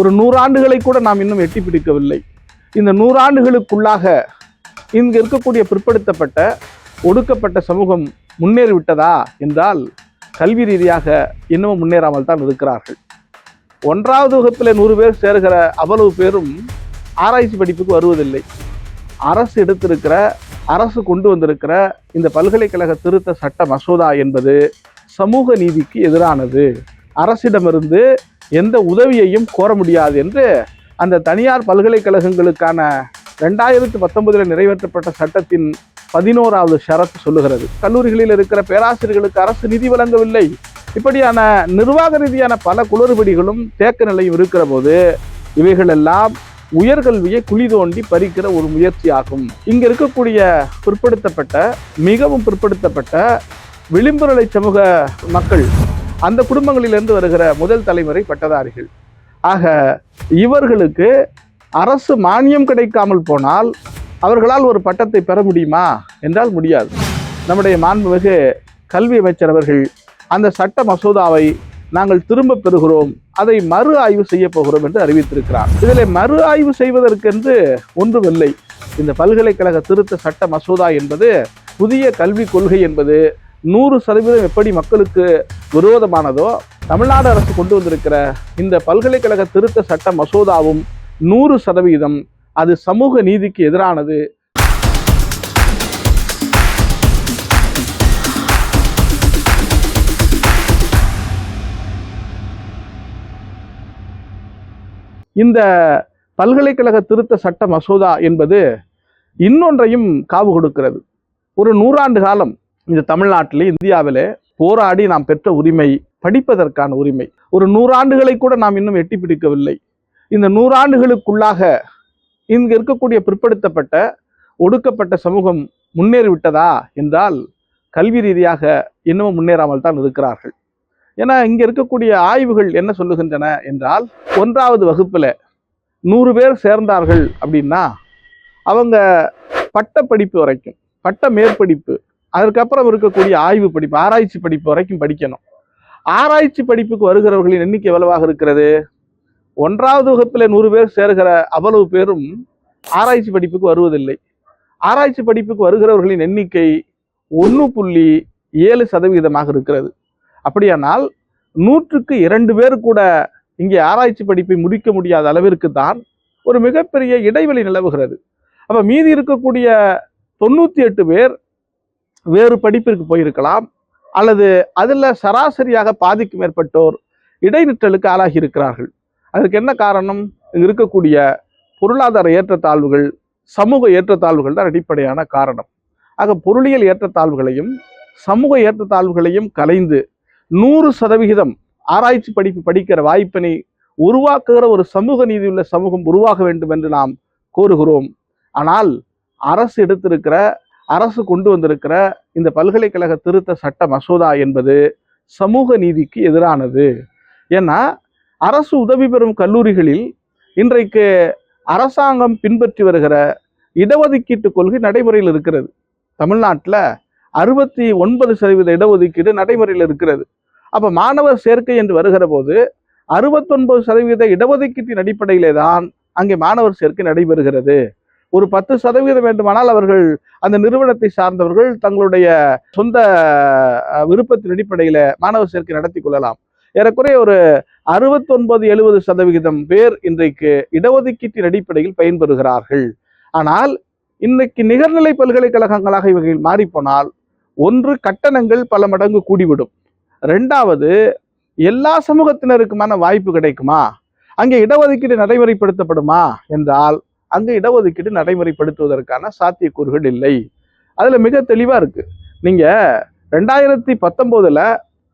ஒரு நூறாண்டுகளை கூட நாம் இன்னும் எட்டி பிடிக்கவில்லை. இந்த நூறாண்டுகளுக்குள்ளாக இங்கு இருக்கக்கூடிய பிற்படுத்தப்பட்ட ஒடுக்கப்பட்ட சமூகம் முன்னேறிவிட்டதா என்றால் கல்வி ரீதியாக இன்னமும் முன்னேறாமல் தான் இருக்கிறார்கள். ஒன்றாவது வகுப்பில் நூறு பேர் சேர்கிற அவ்வளவு பேரும் ஆராய்ச்சி படிப்புக்கு வருவதில்லை. அரசு எடுத்திருக்கிற அரசு கொண்டு வந்திருக்கிற இந்த பல்கலைக்கழக திருத்த சட்ட மசோதா என்பது சமூக நீதிக்கு எதிரானது. அரசிடமிருந்து எந்த உதவியையும் கோர முடியாது என்று அந்த தனியார் பல்கலைக்கழகங்களுக்கான ரெண்டாயிரத்து பத்தொன்பதில் நிறைவேற்றப்பட்ட சட்டத்தின் பதினோராவது ஷரத்து சொல்லுகிறது. கல்லூரிகளில் இருக்கிற பேராசிரியர்களுக்கு அரசு நிதி வழங்கவில்லை. இப்படியான நிர்வாக ரீதியான பல குளறுபடிகளும் தேக்க நிலையும் இருக்கிற போது இவைகளெல்லாம் உயர்கல்வியை குழி தோண்டி பறிக்கிற ஒரு முயற்சியாகும். இங்க இருக்கக்கூடிய பிற்படுத்தப்பட்ட மிகவும் பிற்படுத்தப்பட்ட விளிம்புநிலை சமூக மக்கள் அந்த குடும்பங்களிலிருந்து வருகிற முதல் தலைமுறை பட்டதாரிகள். ஆக இவர்களுக்கு அரசு மானியம் கிடைக்காமல் போனால் அவர்களால் ஒரு பட்டத்தை பெற முடியுமா? என்றால் முடியாது. நம்முடைய மாண்புமிகு கல்வி அமைச்சர் அவர்கள் அந்த சட்ட மசோதாவை நாங்கள் திரும்ப பெறுகிறோம். அதை மறு ஆய்வு செய்ய போகிறோம் என்று அறிவித்திருக்கிறார். இதில் மறு ஆய்வு செய்வதற்கென்று ஒன்றுமில்லை. இந்த பல்கலைக்கழக திருத்த சட்ட மசோதா என்பது புதிய கல்விக் கொள்கை என்பது நூறு சதவீதம் எப்படி மக்களுக்கு விரோதமானதோ தமிழ்நாடு அரசு கொண்டு வந்திருக்கிற இந்த பல்கலைக்கழக திருத்த சட்ட மசோதாவும் நூறு சதவீதம் அது சமூக நீதிக்கு எதிரானது. இந்த பல்கலைக்கழக திருத்த சட்ட மசோதா என்பது இன்னொன்றையும் காவு கொடுக்கிறது. ஒரு நூறாண்டு காலம் இந்த தமிழ்நாட்டிலே இந்தியாவிலே போராடி நாம் பெற்ற உரிமை படிப்பதற்கான உரிமை. ஒரு நூறாண்டுகளை கூட நாம் இன்னும் எட்டி பிடிக்கவில்லை. இந்த நூறாண்டுகளுக்குள்ளாக இங்கு இருக்கக்கூடிய பிற்படுத்தப்பட்ட ஒடுக்கப்பட்ட சமூகம் முன்னேறிவிட்டதா என்றால் கல்வி ரீதியாக இன்னமும் முன்னேறாமல் தான் இருக்கிறார்கள். ஏன்னா இங்கே இருக்கக்கூடிய ஆய்வுகள் என்ன சொல்லுகின்றன என்றால் ஒன்றாவது வகுப்பில் நூறு பேர் சேர்ந்தார்கள் அப்படின்னா அவங்க பட்ட படிப்பு வரைக்கும் பட்ட மேற்படிப்பு அதற்கப்புறம் இருக்கக்கூடிய ஆய்வு படிப்பு ஆராய்ச்சி படிப்பு வரைக்கும் படிக்கணும். ஆராய்ச்சி படிப்புக்கு வருகிறவர்களின் எண்ணிக்கை எவ்வளவாக இருக்கிறது? ஒன்றாவது வகுப்பில் நூறு பேர் சேர்கிற அவ்வளவு பேரும் ஆராய்ச்சி படிப்புக்கு வருவதில்லை. ஆராய்ச்சி படிப்புக்கு வருகிறவர்களின் எண்ணிக்கை ஒன்று புள்ளி ஏழு சதவீதமாக இருக்கிறது. அப்படியானால் நூற்றுக்கு இரண்டு பேர் கூட இங்கே ஆராய்ச்சி படிப்பை முடிக்க முடியாத அளவிற்கு தான் ஒரு மிகப்பெரிய இடைவெளி நிலவுகிறது. அப்போ மீதி இருக்கக்கூடிய தொண்ணூற்றி எட்டு பேர் வேறு படிப்பிற்கு போயிருக்கலாம் அல்லது அதில் சராசரியாக பாதிக்கு மேற்பட்டோர் இடைநிற்றலுக்கு ஆளாகி இருக்கிறார்கள். அதற்கு என்ன காரணம்? இருக்கக்கூடிய பொருளாதார ஏற்றத்தாழ்வுகள் சமூக ஏற்றத்தாழ்வுகள் தான் அடிப்படையான காரணம். ஆக பொருளியல் ஏற்றத்தாழ்வுகளையும் சமூக ஏற்றத்தாழ்வுகளையும் கலைந்து நூறு சதவிகிதம் ஆராய்ச்சி படிப்பு படிக்கிற வாய்ப்பினை உருவாக்குகிற ஒரு சமூக நீதியுள்ள சமூகம் உருவாக வேண்டும் என்று நாம் கோருகிறோம். ஆனால் அரசு எடுத்திருக்கிற அரசு கொண்டு வந்திருக்கிற இந்த பல்கலைக்கழக திருத்த சட்ட மசோதா என்பது சமூக நீதிக்கு எதிரானது. ஏன்னா அரசு உதவி பெறும் கல்லூரிகளில் இன்றைக்கு அரசாங்கம் பின்பற்றி வருகிற இடஒதுக்கீட்டு கொள்கை நடைமுறையில் இருக்கிறது. தமிழ்நாட்டில் அறுபத்தி ஒன்பது சதவீத இடஒதுக்கீடு நடைமுறையில் இருக்கிறது. அப்போ மாணவர் சேர்க்கை என்று வருகிற போது அறுபத்தொன்பது சதவீத இடஒதுக்கீட்டின் அடிப்படையிலே தான் அங்கே மாணவர் சேர்க்கை நடைபெறுகிறது. ஒரு பத்து சதவீதம் வேண்டுமானால் அவர்கள் அந்த நிறுவனத்தை சார்ந்தவர்கள் தங்களுடைய சொந்த விருப்பத்தின் அடிப்படையில மாணவர் சேர்க்கை நடத்தி கொள்ளலாம். ஏறக்குறைய ஒரு அறுபத்தொன்பது எழுபது சதவிகிதம் பேர் இன்றைக்கு இடஒதுக்கீட்டின் அடிப்படையில் பயன்பெறுகிறார்கள். ஆனால் இன்னைக்கு நிகர்நிலை பல்கலைக்கழகங்களாக இவர்கள் மாறிப்போனால் ஒன்று கட்டணங்கள் பல மடங்கு கூடிவிடும். ரெண்டாவது எல்லா சமூகத்தினருக்குமான வாய்ப்பு கிடைக்குமா? அங்கே இடஒதுக்கீடு நடைமுறைப்படுத்தப்படுமா? என்றால் அங்கே இடஒதுக்கீடு நடைமுறைப்படுத்துவதற்கான சாத்தியக்கூறுகள் இல்லை. அதில் மிக தெளிவாக இருக்குது நீங்கள் ரெண்டாயிரத்தி பத்தொம்போதில்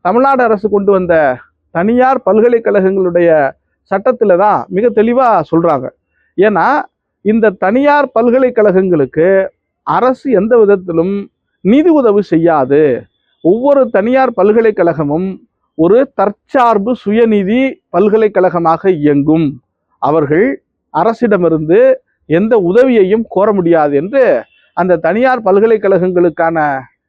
தமிழ்நாடு அரசு கொண்டு வந்த தனியார் பல்கலைக்கழகங்களுடைய சட்டத்தில் தான் மிக தெளிவாக சொல்கிறாங்க ஏன்னா இந்த தனியார் பல்கலைக்கழகங்களுக்கு அரசு எந்த விதத்திலும் நிதி உதவி செய்யாது. ஒவ்வொரு தனியார் பல்கலைக்கழகமும் ஒரு தற்சார்பு சுயநிதி பல்கலைக்கழகமாக இயங்கும். அவர்கள் அரசிடமிருந்து எந்த உதவியையும் கோர முடியாது என்று அந்த தனியார் பல்கலைக்கழகங்களுக்கான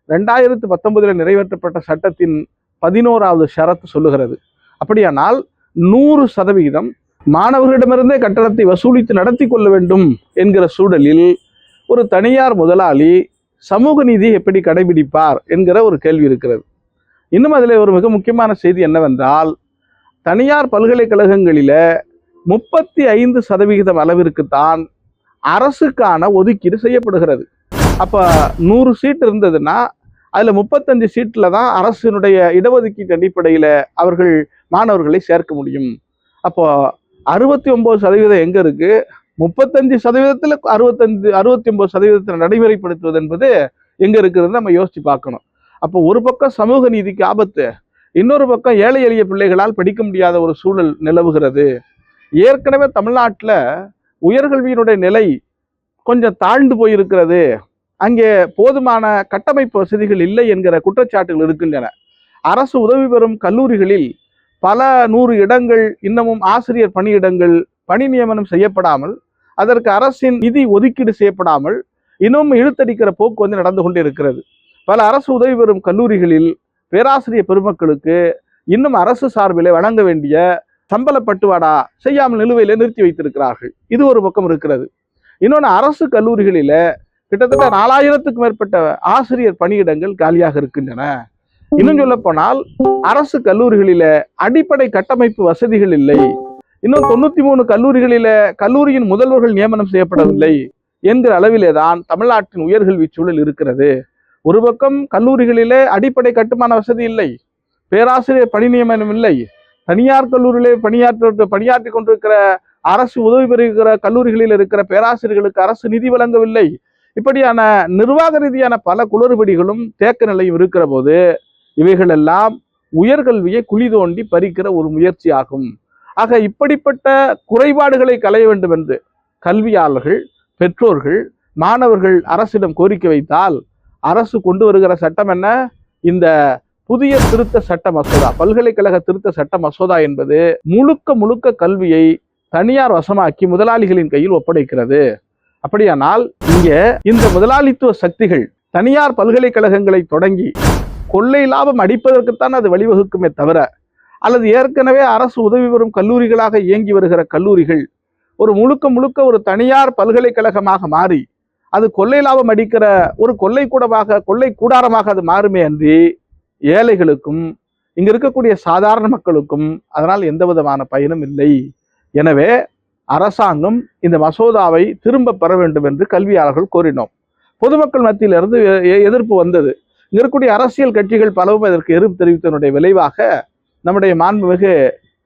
ரெண்டாயிரத்து பத்தொன்பதில் நிறைவேற்றப்பட்ட சட்டத்தின் பதினோராவது ஷரத்து சொல்லுகிறது. அப்படியானால் நூறு சதவிகிதம் மாணவர்களிடமிருந்தே கட்டணத்தை வசூலித்து நடத்தி கொள்ள வேண்டும் என்கிற சூழலில் ஒரு தனியார் முதலாளி சமூக நீதி எப்படி கடைபிடிப்பார் என்கிற ஒரு கேள்வி இருக்கிறது. இன்னும் அதில் ஒரு மிக முக்கியமான செய்தி என்னவென்றால் தனியார் பல்கலைக்கழகங்களில் முப்பத்தி ஐந்து சதவிகிதம் அளவிற்குத்தான் அரசுக்கான ஒதுக்கீடு செய்யப்படுகிறது. அப்போ நூறு சீட் இருந்ததுன்னா அதில் முப்பத்தஞ்சு சீட்டில் தான் அரசினுடைய இடஒதுக்கீட்டு அடிப்படையில் அவர்கள் மாணவர்களை சேர்க்க முடியும். அப்போ அறுபத்தி ஒம்பது சதவீதம் எங்கே இருக்குது முப்பத்தஞ்சு சதவீதத்தில் அறுபத்தஞ்சு அறுபத்தி ஒம்பது சதவீதத்தில் நடைமுறைப்படுத்துவது என்பது எங்கே இருக்கிறது நம்ம யோசித்து பார்க்கணும். அப்போ ஒரு பக்கம் சமூக நீதிக்கு ஆபத்து இன்னொரு பக்கம் ஏழை எளிய பிள்ளைகளால் படிக்க முடியாத ஒரு சூழல் நிலவுகிறது. ஏற்கனவே தமிழ்நாட்டில் உயர்கல்வியினுடைய நிலை கொஞ்சம் தாழ்ந்து போயிருக்கிறது. அங்கே போதுமான கட்டமைப்பு வசதிகள் இல்லை என்கிற குற்றச்சாட்டுகள் இருக்கின்றன. அரசு உதவி பெறும் கல்லூரிகளில் பல நூறு இடங்கள் இன்னமும் ஆசிரியர் பணியிடங்கள் பணி நியமனம் செய்யப்படாமல் அதற்கு அரசின் நிதி ஒதுக்கீடு செய்யப்படாமல் இன்னும் இழுத்தடிக்கிற போக்கு வந்து நடந்து கொண்டு இருக்கிறது பல அரசு உதவி பெறும் கல்லூரிகளில் பேராசிரியர் பெருமக்களுக்கு இன்னும் அரசு சார்பிலே வழங்க வேண்டிய சம்பள பட்டுவாடா செய்யாமல் நிலுவையில நிறுத்தி வைத்திருக்கிறார்கள். இது ஒரு பக்கம் இருக்கிறது. இன்னொன்று அரசு கல்லூரிகளில கிட்டத்தட்ட நாலாயிரத்துக்கும் மேற்பட்ட ஆசிரியர் பணியிடங்கள் காலியாக இருக்கின்றன. இன்னும் சொல்ல போனால் அரசு கல்லூரிகளில அடிப்படை கட்டமைப்பு வசதிகள் இல்லை. இன்னும் தொண்ணூத்தி மூணு கல்லூரிகளில கல்லூரியின் முதல்வர்கள் நியமனம் செய்யப்படவில்லை என்கிற அளவிலே தான் தமிழ்நாட்டின் உயர்கல்வி சூழல் இருக்கிறது. ஒரு பக்கம் கல்லூரிகளிலே அடிப்படை கட்டுமான வசதி இல்லை. பேராசிரியர் பணி நியமனம் இல்லை. தனியார் கல்லூரியிலே பணியாற்ற பணியாற்றி கொண்டிருக்கிற அரசு உதவி பெறுகிற கல்லூரிகளில் இருக்கிற பேராசிரியர்களுக்கு அரசு நிதி வழங்கவில்லை. இப்படியான நிர்வாக ரீதியான பல குளறுபடிகளும் தேக்க நிலையும் இருக்கிற போது இவைகளெல்லாம் உயர்கல்வியை குழி தோண்டி பறிக்கிற ஒரு முயற்சி ஆகும். ஆக இப்படிப்பட்ட குறைபாடுகளை களைய வேண்டும் என்று கல்வியாளர்கள் பெற்றோர்கள் மாணவர்கள் அரசிடம் கோரிக்கை வைத்தால் அரசு கொண்டு வருகிற சட்டம் என்ன? இந்த புதிய திருத்த சட்ட மசோதா பல்கலைக்கழக திருத்த சட்ட மசோதா என்பது முழுக்க முழுக்க கல்வியை தனியார் வசமாக்கி முதலாளிகளின் கையில் ஒப்படைக்கிறது. அப்படியானால் இங்க இந்த முதலாளித்துவ சக்திகள் தனியார் பல்கலைக்கழகங்களை தொடங்கி கொள்ளை லாபம் அடிப்பதற்குத்தான் அது வழிவகுக்குமே தவிர அல்லது ஏற்கனவே அரசு உதவி பெறும் கல்லூரிகளாக இயங்கி வருகிற கல்லூரிகள் ஒரு முழுக்க முழுக்க ஒரு தனியார் பல்கலைக்கழகமாக மாறி அது கொள்ளை லாபம் அடிக்கிற ஒரு கொள்ளை கூடமாக கொள்ளை கூடாரமாக அது மாறுமே அன்றி ஏழைகளுக்கும் இங்க இருக்கக்கூடிய சாதாரண மக்களுக்கும் அதனால் எந்த விதமான பயனும் இல்லை. எனவே அரசாங்கம் இந்த மசோதாவை திரும்ப பெற வேண்டும் என்று கல்வியாளர்கள் கோரினோம். பொதுமக்கள் மத்தியிலிருந்து எதிர்ப்பு வந்தது. இங்க இருக்கக்கூடிய அரசியல் கட்சிகள் பலவும் இதற்கு எதிர்ப்பு தெரிவித்ததனுடைய விளைவாக நம்முடைய மாண்புமிகு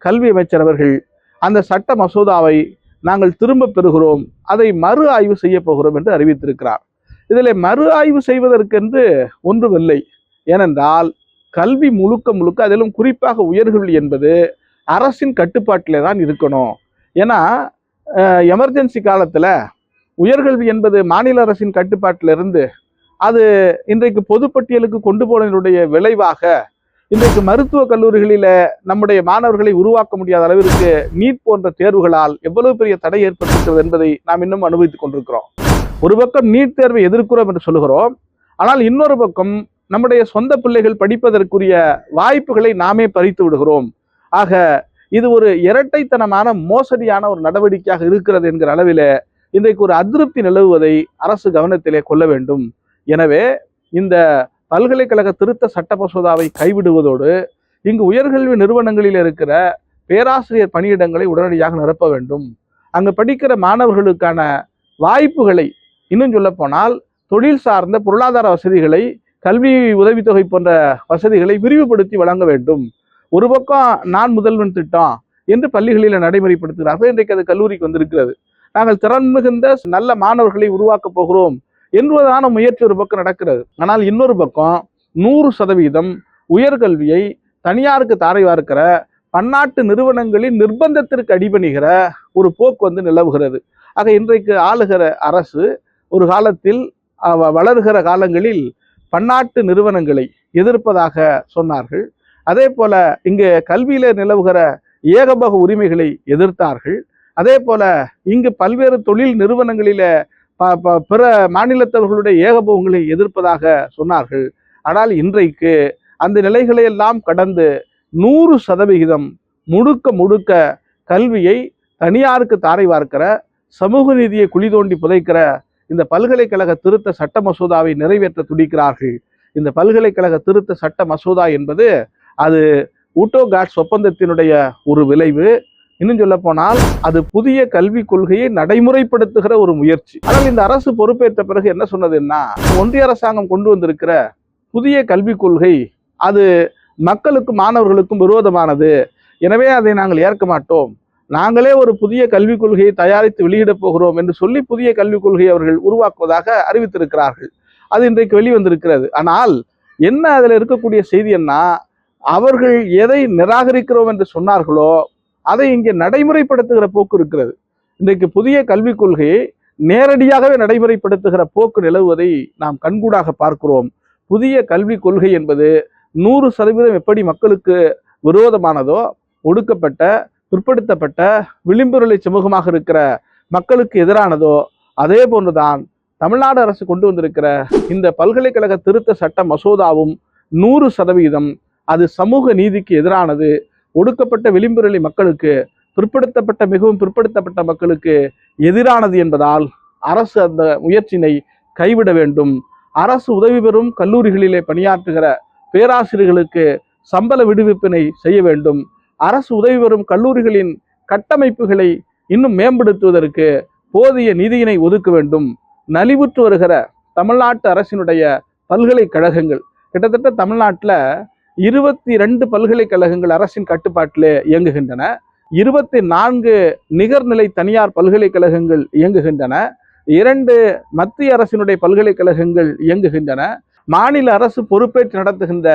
கல்வி அமைச்சர் அவர்கள் அந்த சட்ட மசோதாவை நாங்கள் திரும்ப பெறுகிறோம். அதை மறு ஆய்வு செய்ய போகிறோம் என்று அறிவித்திருக்கிறார். இதில் மறு ஆய்வு செய்வதற்கென்று ஒன்றுமில்லை. ஏனென்றால் கல்வி முழுக்க முழுக்க அதிலும் குறிப்பாக உயர்கல்வி என்பது அரசின் கட்டுப்பாட்டிலே தான் இருக்கணும். ஏன்னா எமர்ஜென்சி காலத்தில் உயர்கல்வி என்பது மாநில அரசின் கட்டுப்பாட்டிலிருந்து அது இன்றைக்கு பொதுப்பட்டியலுக்கு கொண்டு போனதனுடைய விளைவாக இன்றைக்கு மருத்துவக் கல்லூரிகளில நம்முடைய மாணவர்களை உருவாக்க முடியாத அளவிற்கு நீட் போன்ற தேர்வுகளால் எவ்வளவு பெரிய தடை ஏற்பட்டிருக்கிறது என்பதை நாம் இன்னும் அனுபவித்துக் கொண்டிருக்கிறோம். ஒரு பக்கம் நீட் தேர்வை எதிர்க்கிறோம் என்று சொல்லுகிறோம். ஆனால் இன்னொரு பக்கம் நம்முடைய சொந்த பிள்ளைகள் படிப்பதற்குரிய வாய்ப்புகளை நாமே பறித்து விடுகிறோம். ஆக இது ஒரு இரட்டைத்தனமான மோசடியான ஒரு நடவடிக்கையாக இருக்கிறது என்கிற அளவில் இன்றைக்கு ஒரு அதிருப்தி நிலவுவதை அரசு கவனத்திலே கொள்ள வேண்டும். எனவே இந்த பல்கலைக்கழக திருத்த சட்ட மசோதாவை கைவிடுவதோடு இங்கு உயர்கல்வி நிறுவனங்களில் இருக்கிற பேராசிரியர் பணியிடங்களை உடனடியாக நிரப்ப வேண்டும். அங்கு படிக்கிற மாணவர்களுக்கான வாய்ப்புகளை இன்னும் சொல்ல போனால் தொழில் சார்ந்த பொருளாதார வசதிகளை கல்வி உதவித்தொகை போன்ற வசதிகளை விரிவுபடுத்தி வழங்க வேண்டும். ஒரு பக்கம் நான் முதல்வன் திட்டம் என்று பள்ளிகளில் நடைமுறைப்படுத்துகிறார்கள் இன்றைக்கு அது கல்லூரிக்கு வந்திருக்கிறது. நாங்கள் திறன் மிகுந்த நல்ல மாணவர்களை உருவாக்கப் போகிறோம் என்பதான முயற்சி ஒரு பக்கம் நடக்கிறது. ஆனால் இன்னொரு பக்கம் நூறு சதவீதம் உயர்கல்வியை தனியாருக்கு தாரை வார்க்கிற பன்னாட்டு நிறுவனங்களின் நிர்பந்தத்திற்கு அடிபணிகிற ஒரு போக்கு வந்து நிலவுகிறது. ஆக இன்றைக்கு ஆளுகிற அரசு ஒரு காலத்தில் வளர்கிற காலங்களில் பன்னாட்டு நிறுவனங்களை எதிர்ப்பதாக சொன்னார்கள். அதே போல இங்கு கல்வியில நிலவுகிற ஏகபோக உரிமைகளை எதிர்த்தார்கள். அதே போல இங்கு பல்வேறு தொழில் நிறுவனங்களில ப- ப- பிற மாநிலத்தவர்களுடைய ஏகபோகங்களை எதிர்ப்பதாக சொன்னார்கள். ஆனால் இன்றைக்கு அந்த நிலைகளை எல்லாம் கடந்து நூறு சதவிகிதம் முழுக்க முழுக்க கல்வியை தனியாருக்கு தாரை வார்க்கிற சமூக நீதியை குழி தோண்டி புதைக்கிற இந்த பல்கலைக்கழக திருத்த சட்ட மசோதாவை நிறைவேற்ற துடிக்கிறார்கள். இந்த பல்கலைக்கழக திருத்த சட்ட மசோதா என்பது அது ஊட்டோகாட்ஸ் ஒப்பந்தத்தினுடைய ஒரு விளைவு. இன்னும் சொல்ல போனால் அது புதிய கல்விக் கொள்கையை நடைமுறைப்படுத்துகிற ஒரு முயற்சி. ஆனால் இந்த அரசு பொறுப்பேற்ற பிறகு என்ன சொன்னதுன்னா ஒன்றிய அரசாங்கம் கொண்டு வந்திருக்கிற புதிய கல்விக் கொள்கை அது மக்களுக்கும் மாணவர்களுக்கும் விரோதமானது. எனவே அதை நாங்கள் ஏற்க மாட்டோம். நாங்களே ஒரு புதிய கல்விக் கொள்கையை தயாரித்து வெளியிடப் போகிறோம் என்று சொல்லி புதிய கல்விக் கொள்கையை அவர்கள் உருவாக்குவதாக அறிவித்திருக்கிறார்கள். அது இன்றைக்கு வெளிவந்திருக்கிறது. ஆனால் என்ன அதில் இருக்கக்கூடிய செய்தி என்ன அவர்கள் எதை நிராகரிக்கிறோம் என்று சொன்னார்களோ அதை இங்கே நடைமுறைப்படுத்துகிற போக்கு இருக்கிறது. இன்றைக்கு புதிய கல்விக் கொள்கையை நேரடியாகவே நடைமுறைப்படுத்துகிற போக்கு நிலவுவதை நாம் கண்கூடாக பார்க்கிறோம். புதிய கல்விக் கொள்கை என்பது நூறு சதவீதம் எப்படி மக்களுக்கு விரோதமானதோ ஒடுக்கப்பட்ட பிற்படுத்தப்பட்ட விளிம்புநிலை சமூகமாக இருக்கிற மக்களுக்கு எதிரானதோ அதே போன்றுதான் தமிழ்நாடு அரசு கொண்டு வந்திருக்கிற இந்த பல்கலைக்கழக திருத்த சட்ட மசோதாவும் நூறு சதவீதம் அது சமூக நீதிக்கு எதிரானது. ஒடுக்கப்பட்ட விளிம்புநிலை மக்களுக்கு பிற்படுத்தப்பட்ட மிகவும் பிற்படுத்தப்பட்ட மக்களுக்கு எதிரானது என்பதால் அரசு அந்த முயற்சியினை கைவிட வேண்டும். அரசு உதவி பெறும் கல்லூரிகளிலே பணியாற்றுகிற பேராசிரியர்களுக்கு சம்பள விடுவிப்பினை செய்ய வேண்டும். அரசு உதவி பெறும் கல்லூரிகளின் கட்டமைப்புகளை இன்னும் மேம்படுத்துவதற்கு போதிய நிதியினை ஒதுக்க வேண்டும். நலிவுற்று வருகிற தமிழ்நாட்டு அரசினுடைய பல்கலைக்கழகங்கள். கிட்டத்தட்ட தமிழ்நாட்டில் இருபத்தி ரெண்டு பல்கலைக்கழகங்கள் அரசின் கட்டுப்பாட்டிலே இயங்குகின்றன. இருபத்தி நான்கு நிகர்நிலை தனியார் பல்கலைக்கழகங்கள் இயங்குகின்றன. இரண்டு மத்திய அரசினுடைய பல்கலைக்கழகங்கள் இயங்குகின்றன. மாநில அரசு பொறுப்பேற்று நடத்துகின்ற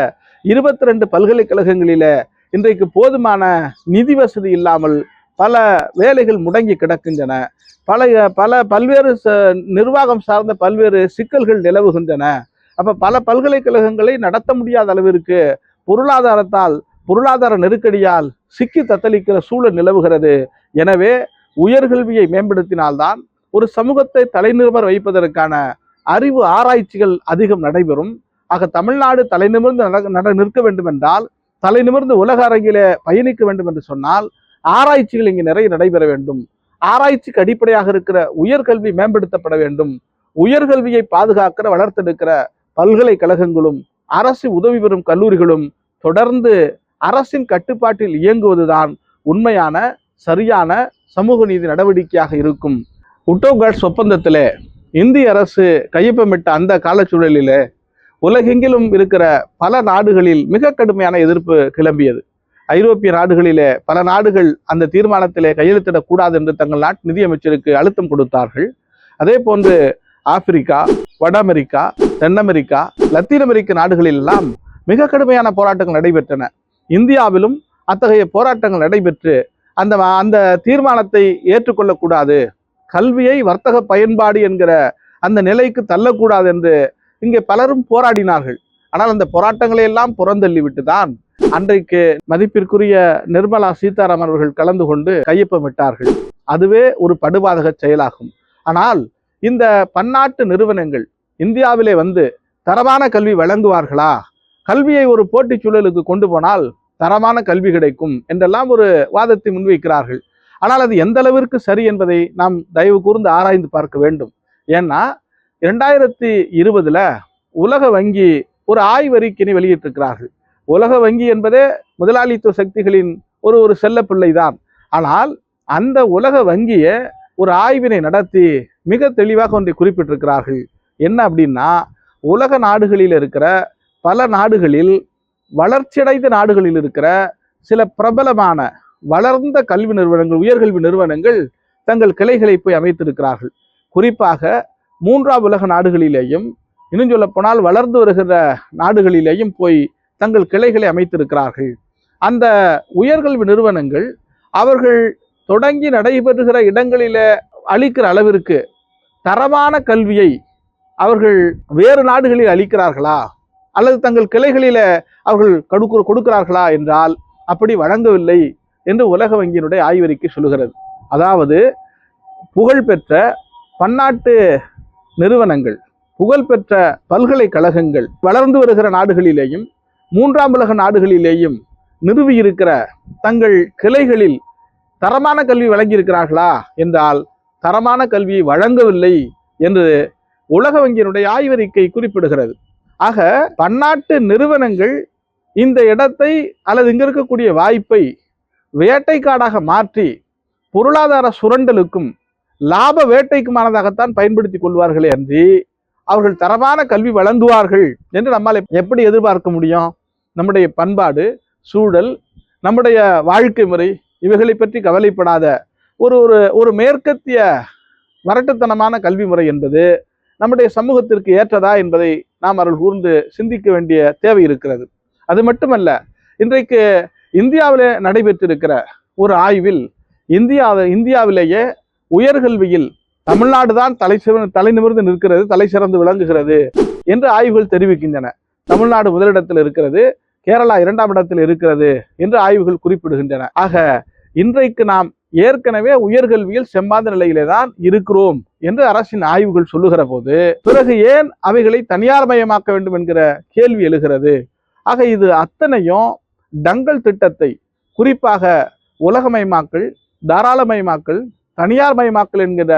இருபத்தி ரெண்டு பல்கலைக்கழகங்களில இன்றைக்கு போதுமான நிதி வசதி இல்லாமல் பல வேலைகள் முடங்கி கிடக்கின்றன. பல பல பல்வேறு ச- நிர்வாகம் சார்ந்த பல்வேறு சிக்கல்கள் நிலவுகின்றன. அப்போ பல பல்கலைக்கழகங்களை நடத்த முடியாத அளவிற்கு பொருளாதாரத்தால் பொருளாதார நெருக்கடியால் சிக்கி தத்தளிக்கிற சூழல் நிலவுகிறது. எனவே உயர்கல்வியை மேம்படுத்தினால்தான் ஒரு சமூகத்தை தலைநிறுவ வைப்பதற்கான அறிவு ஆராய்ச்சிகள் அதிகம் நடைபெறும். ஆக தமிழ்நாடு தலைநிமிர்ந்து நட- நட நிற்க வேண்டும் என்றால் தலை நிமிர்ந்து உலக அரங்கிலே பயணிக்க வேண்டும் என்று சொன்னால் ஆராய்ச்சிகள் இங்கு நிறைய நடைபெற வேண்டும். ஆராய்ச்சிக்கு அடிப்படையாக இருக்கிற உயர்கல்வி மேம்படுத்தப்பட வேண்டும். உயர்கல்வியை பாதுகாக்கிற வளர்த்தெடுக்கிற பல்கலைக்கழகங்களும் அரசு உதவி பெறும் கல்லூரிகளும் தொடர்ந்து அரசின் கட்டுப்பாட்டில் இயங்குவதுதான் உண்மையான சரியான சமூக நீதி நடவடிக்கையாக இருக்கும். உட்டோகாட்ஸ் ஒப்பந்தத்தில் இந்திய அரசு கையொப்பமிட்ட அந்த காலச்சூழலிலே உலகெங்கிலும் இருக்கிற பல நாடுகளில் மிக கடுமையான எதிர்ப்பு கிளம்பியது. ஐரோப்பிய நாடுகளிலே பல நாடுகள் அந்த தீர்மானத்திலே கையெழுத்திடக்கூடாது என்று தங்கள் நாட்டு நிதியமைச்சருக்கு அழுத்தம் கொடுத்தார்கள். அதே போன்று ஆப்பிரிக்கா வட அமெரிக்கா தென் அமெரிக்கா லத்தீன் அமெரிக்க நாடுகளில் எல்லாம் மிக கடுமையான போராட்டங்கள் நடைபெற்றன. இந்தியாவிலும் அத்தகைய போராட்டங்கள் நடைபெற்று அந்த அந்த தீர்மானத்தை ஏற்றுக்கொள்ளக்கூடாது. கல்வியை வர்த்தக பயன்பாடு என்கிற அந்த நிலைக்கு தள்ளக்கூடாது என்று இங்கே பலரும் போராடினார்கள். ஆனால் அந்த போராட்டங்களை எல்லாம் புறந்தள்ளி விட்டுதான் அன்றைக்கு மதிப்பிற்குரிய நிர்மலா சீதாராமன் அவர்கள் கலந்து கொண்டு கையொப்பமிட்டார்கள். அதுவே ஒரு படுபாதக செயலாகும். ஆனால் இந்த பன்னாட்டு நிறுவனங்கள் இந்தியாவிலே வந்து தரமான கல்வி வழங்குவார்களா? கல்வியை ஒரு போட்டிச் சூழலுக்கு கொண்டு போனால் தரமான கல்வி கிடைக்கும் என்றெல்லாம் ஒரு வாதத்தை முன்வைக்கிறார்கள். ஆனால் அது எந்த அளவிற்கு சரி என்பதை நாம் தயவு கூர்ந்து ஆராய்ந்து பார்க்க வேண்டும். ஏன்னா இரண்டாயிரத்தி இருபதுல உலக வங்கி ஒரு ஆய்வறிக்கையினை வெளியிட்டிருக்கிறார்கள். உலக வங்கி என்பதே முதலாளித்துவ சக்திகளின் ஒரு ஒரு செல்ல பிள்ளைதான். ஆனால் அந்த உலக வங்கியை ஒரு ஆய்வினை நடத்தி மிக தெளிவாக ஒன்றை குறிப்பிட்டிருக்கிறார்கள். என்ன அப்படின்னா உலக நாடுகளில் இருக்கிற பல நாடுகளில் வளர்ச்சியடைந்த நாடுகளில் இருக்கிற சில பிரபலமான வளர்ந்த கல்வி நிறுவனங்கள் உயர்கல்வி நிறுவனங்கள் தங்கள் கிளைகளை போய் அமைத்திருக்கிறார்கள். குறிப்பாக மூன்றாம் உலக நாடுகளிலேயும் இன்னும் சொல்ல போனால் வளர்ந்து வருகிற நாடுகளிலேயும் போய் தங்கள் கிளைகளை அமைத்திருக்கிறார்கள். அந்த உயர்கல்வி நிறுவனங்கள் அவர்கள் தொடங்கி நடைபெறுகிற இடங்களில அளிக்கிற அளவிற்கு தரமான கல்வியை அவர்கள் வேறு நாடுகளில் அளிக்கிறார்களா? அல்லது தங்கள் கிளைகளில அவர்கள் கொடுக்க கொடுக்கிறார்களா என்றால் அப்படி வழங்கவில்லை என்று உலக வங்கியினுடைய ஆய்வறிக்கை சொல்லுகிறது. அதாவது புகழ்பெற்ற பன்னாட்டு நிறுவனங்கள் புகழ்பெற்ற பல்கலைக்கழகங்கள் வளர்ந்து வருகிற நாடுகளிலேயும் மூன்றாம் உலக நாடுகளிலேயும் நிறுவியிருக்கிற தங்கள் கிளைகளில் தரமான கல்வி வழங்கி இருக்கிறார்களா என்றால் தரமான கல்வியை வழங்கவில்லை என்று உலக வங்கியினுடைய ஆய்வறிக்கை குறிப்பிடுகிறது. ஆக பன்னாட்டு நிறுவனங்கள் இந்த இடத்தை அல்லது இங்க இருக்கக்கூடிய வாய்ப்பை வேட்டைக்காடாக மாற்றி பொருளாதார சுரண்டலுக்கும் லாப வேட்டைக்குமானதாகத்தான் பயன்படுத்தி கொள்வார்களே அன்றி அவர்கள் தரமான கல்வி வழங்குவார்கள் என்று நம்மால் எப்படி எதிர்பார்க்க முடியும்? நம்முடைய பண்பாடு சூழல் நம்முடைய வாழ்க்கை முறை இவைகளை பற்றி கவலைப்படாத ஒரு ஒரு ஒரு மேற்கத்திய வரட்டுத்தனமான கல்வி முறை என்பது நம்முடைய சமூகத்திற்கு ஏற்றதா என்பதை நாம் அவர்கள் கூர்ந்து சிந்திக்க வேண்டிய தேவை இருக்கிறது. அது மட்டுமல்ல இன்றைக்கு இந்தியாவிலே நடைபெற்றிருக்கிற ஒரு ஆய்வில் இந்தியாவை இந்தியாவிலேயே உயர்கல்வியில் தமிழ்நாடு தான் தலை சிவ- தலை நிமிர்ந்து நிற்கிறது தலை சிறந்து விளங்குகிறது என்று ஆய்வுகள் தெரிவிக்கின்றன. தமிழ்நாடு முதலிடத்தில் இருக்கிறது கேரளா இரண்டாம் இடத்தில் இருக்கிறது என்று ஆய்வுகள் குறிப்பிடுகின்றன. ஆக இன்றைக்கு நாம் ஏற்கனவே உயர்கல்வியில் செம்பாந்த நிலையிலே தான் இருக்கிறோம் என்று அரசின் ஆய்வுகள் சொல்லுகிற போது பிறகு ஏன் அவைகளை தனியார் மயமாக்க வேண்டும் என்கிற கேள்வி எழுகிறது. ஆக இது அத்தனையும் டங்கல் திட்டத்தை குறிப்பாக உலகமயமாக்கல் தாராளமயமாக்கல் தனியார் மயமாக்கல் என்கிற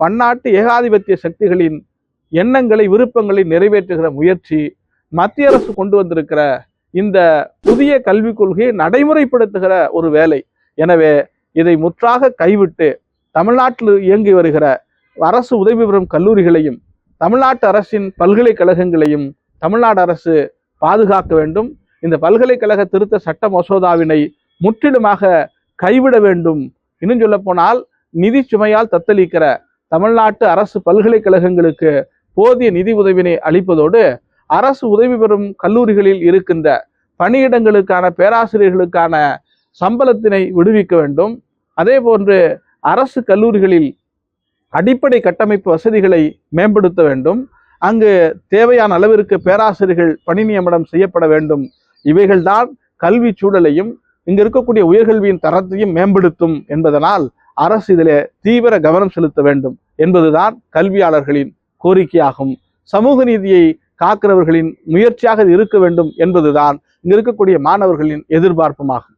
பன்னாட்டு ஏகாதிபத்திய சக்திகளின் எண்ணங்களை விருப்பங்களை நிறைவேற்றுகிற முயற்சி மத்திய அரசு கொண்டு வந்திருக்கிற இந்த புதிய கல்விக் கொள்கையை நடைமுறைப்படுத்துகிற ஒரு வேலை. எனவே இதை முற்றாக கைவிட்டு தமிழ்நாட்டில் இயங்கி வருகிற அரசு உதவி பெறும் கல்லூரிகளையும் தமிழ்நாட்டு அரசின் பல்கலைக்கழகங்களையும் தமிழ்நாடு அரசு பாதுகாக்க வேண்டும். இந்த பல்கலைக்கழக திருத்த சட்ட மசோதாவினை முற்றிலுமாக கைவிட வேண்டும். இன்னும் சொல்ல போனால் நிதி சுமையால் தத்தளிக்கிற தமிழ்நாட்டு அரசு பல்கலைக்கழகங்களுக்கு போதிய நிதி உதவினை அளிப்பதோடு அரசு உதவி பெறும் கல்லூரிகளில் இருக்கின்ற பணியிடங்களுக்கான பேராசிரியர்களுக்கான சம்பளத்தினை விடுவிக்க வேண்டும். அதே போன்று அரசு கல்லூரிகளில் அடிப்படை கட்டமைப்பு வசதிகளை மேம்படுத்த வேண்டும். அங்கு தேவையான அளவிற்கு பேராசிரியர்கள் பணி நியமனம் செய்யப்பட வேண்டும். இவைகள்தான் கல்வி சூழலையும் இங்கு இருக்கக்கூடிய உயர்கல்வியின் தரத்தையும் மேம்படுத்தும் என்பதனால் அரசு இதிலே தீவிர கவனம் செலுத்த வேண்டும் என்பதுதான் கல்வியாளர்களின் கோரிக்கையாகும். சமூக நீதியை காக்கிறவர்களின் முயற்சியாக இருக்க வேண்டும் என்பதுதான் இங்கு இருக்கக்கூடிய மாணவர்களின் எதிர்பார்ப்புமாகும்.